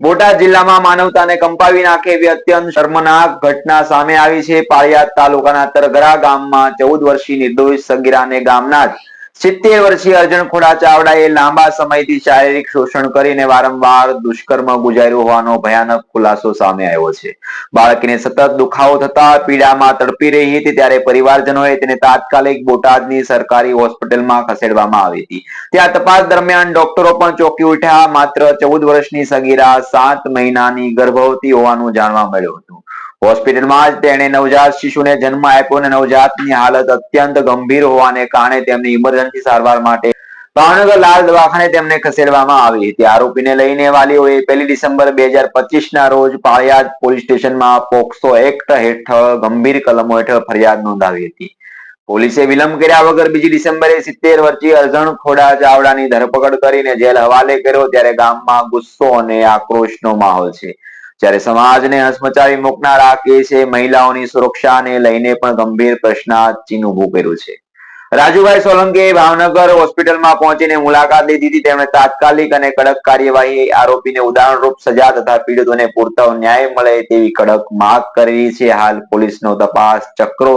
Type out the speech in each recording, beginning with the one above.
બોટાદ જિલ્લામાં માનવતાને કંપાવી નાખે એવી અત્યંત શર્મનાક ઘટના સામે આવી છે. પાળિયાદ તાલુકાના તરગરા ગામમાં ચૌદ વર્ષીય નિર્દોષ સગીરાને ગામના જ સિત્તેર વર્ષીય અર્જણ ખોડા ચાવડાએ લાંબા સમયથી શારીરિક શોષણ કરીને વારંવાર દુષ્કર્મ ગુજાર્યું હોવાનો ભયાનક ખુલાસો સામે આવ્યો છે. બાળકીને સતત દુખાવો થતા પીડામાં તડપી રહી હતી ત્યારે પરિવારજનોએ તેને તાત્કાલિક બોટાદની સરકારી હોસ્પિટલમાં ખસેડવામાં આવી હતી. ત્યાં તપાસ દરમિયાન ડોક્ટરો પણ ચોંકી ઉઠ્યા. માત્ર ચૌદ વર્ષની સગીરા સાત મહિનાની ગર્ભવતી હોવાનું જાણવા મળ્યું હતું. હોસ્પિટલમાં તેણે નવજાત શિશુને જન્મ આપ્યો અને નવજાતની હાલત અત્યંત ગંભીર હોવાને કારણે તેમની ઇમરજન્સી સારવાર માટે ભાવનગર લાલ દવાખાને તેમને ખસેડવામાં આવી હતી. આરોપીને લઈને વાલીઓએ પહેલી ડિસેમ્બર બે હજાર પચીસ ના રોજ પાળિયાદ પોલીસ સ્ટેશનમાં પોક્સો એક્ટ હેઠળ ગંભીર કલમો હેઠળ ફરિયાદ નોંધાવી હતી. પોલીસે વિલંબ કર્યા વગર બીજી ડિસેમ્બરે સિત્તેર વર્ષીય અર્જણ ખોડા ચાવડાની ધરપકડ કરીને જેલ હવાલે કર્યો, ત્યારે ગામમાં ગુસ્સો અને આક્રોશનો માહોલ છે. જ્યારે સમાજને હસમચાવી મૂકનાર આ કેસે મહિલાઓની સુરક્ષાને લઈને પણ ગંભીર પ્રશ્નાચિહ્ન ઉભું કર્યું છે. રાજુભાઈ સોલંકીએ ભાવનગર હોસ્પિટલમાં પહોંચીને મુલાકાત લીધી હતી. તેમણે તાત્કાલિક અને કડક કાર્યવાહી આરોપીને ઉદાહરણરૂપ સજા તથા પીડિતોને પૂરતો ન્યાય મળે તેવી કડક માંગ કરી છે. હાલ પોલીસનો તપાસ ચક્રો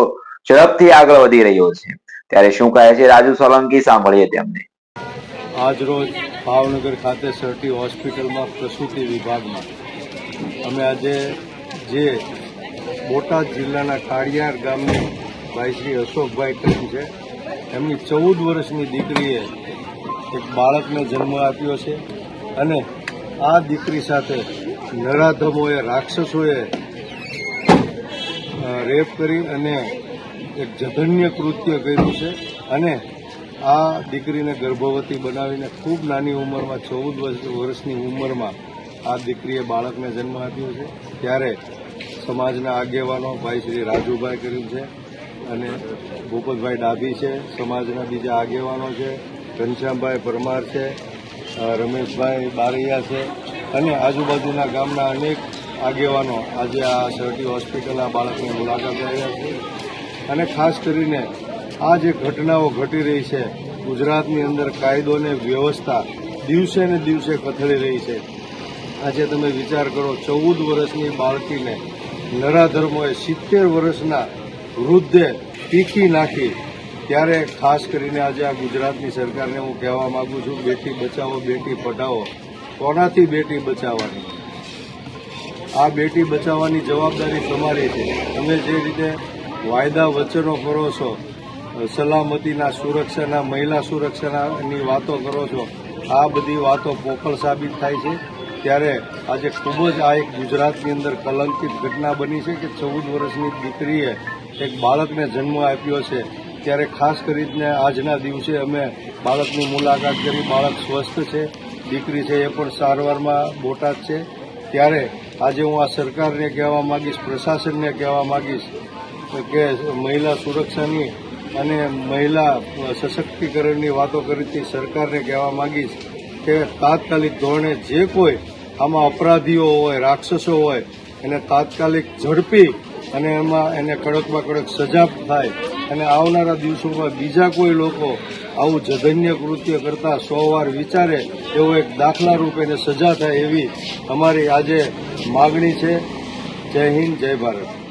ઝડપથી આગળ વધી રહ્યો છે. ત્યારે શું કહે છે રાજુ સોલંકી? સાંભળીએ તેમને. આજરોજ ભાવનગર ખાતે સરટી હોસ્પિટલમાં પ્રસૂતિ વિભાગમાં અમે આજે જે બોટાદ જિલ્લાના કાળિયાર ગામની ભાઈ શ્રી અશોકભાઈ કહ્યું છે, એમની ચૌદ વર્ષની દીકરીએ એક બાળકને જન્મ આપ્યો છે અને આ દીકરી સાથે નરાધમોએ, રાક્ષસોએ રેપ કરી અને એક જઘન્ય કૃત્ય કર્યું છે અને આ દીકરીને ગર્ભવતી બનાવીને ખૂબ નાની ઉંમરમાં, ચૌદ વર્ષની ઉંમરમાં આ દીકરીએ બાળકને જન્મ આપ્યો છે. ત્યારે સમાજના આગેવાનો ભાઈ શ્રી રાજુભાઈ કર્યું છે અને ભૂપતભાઈ ડાભી છે, સમાજના બીજા આગેવાનો છે, ઘનશ્યામભાઈ પરમાર છે રમેશભાઈ બારૈયા છે અને આજુબાજુના ગામના અનેક આગેવાનો આજે આ સરટી હોસ્પિટલ આ બાળકની મુલાકાત આવ્યા છે. અને ખાસ કરીને આ જે ઘટનાઓ ઘટી રહી છે, ગુજરાતની અંદર કાયદો અને વ્યવસ્થા દિવસે ને દિવસે કથળી રહી છે. આજે તમે વિચાર કરો, ચૌદ વર્ષની બાળકીને નરાધર્મોએ સિત્તેર વર્ષના વૃદ્ધે પીકી નાખી. ત્યારે ખાસ કરીને આજે આ ગુજરાતની સરકારને હું કહેવા માગું છું, બેટી બચાવો, બેટી પઢાવો. કોનાથી બેટી બચાવવાની? આ બેટી બચાવવાની જવાબદારી તમારી છે. તમે જે રીતે વાયદા વચનો કરો છો, સલામતીના સુરક્ષાના, મહિલા સુરક્ષાની વાતો કરો છો, આ બધી વાતો પોખળ સાબિત થાય છે. ત્યારે આજે ખૂબ જ આ એક ગુજરાતની અંદર કલંકિત ઘટના બની છે કે ચૌદ વર્ષની દીકરીએ એક બાળકને જન્મ આપ્યો છે. ત્યારે ખાસ કરીને આજના દિવસે અમે બાળકની મુલાકાત કરી. બાળક સ્વસ્થ છે. દીકરી છે એ પણ સારવારમાં બોટાદ છે. ત્યારે આજે હું આ સરકારને કહેવા માંગીશ, પ્રશાસનને કહેવા માંગીશ કે મહિલા સુરક્ષાની અને મહિલા સશક્તિકરણની વાતો કરી સરકારને કહેવા માંગીશ કે તાત્કાલિક ધોરણે જે કોઈ આમાં અપરાધીઓ હોય, રાક્ષસો હોય, એને તાત્કાલિક ઝડપી અને એમાં એને કડકમાં કડક સજા થાય અને આવનારા દિવસોમાં બીજા કોઈ લોકો આવું જઘન્ય કૃત્ય કરતા સો વાર વિચારે, એવો એક દાખલા રૂપે એને સજા થાય એવી અમારી આજે માગણી છે. જય હિન્દ, જય ભારત.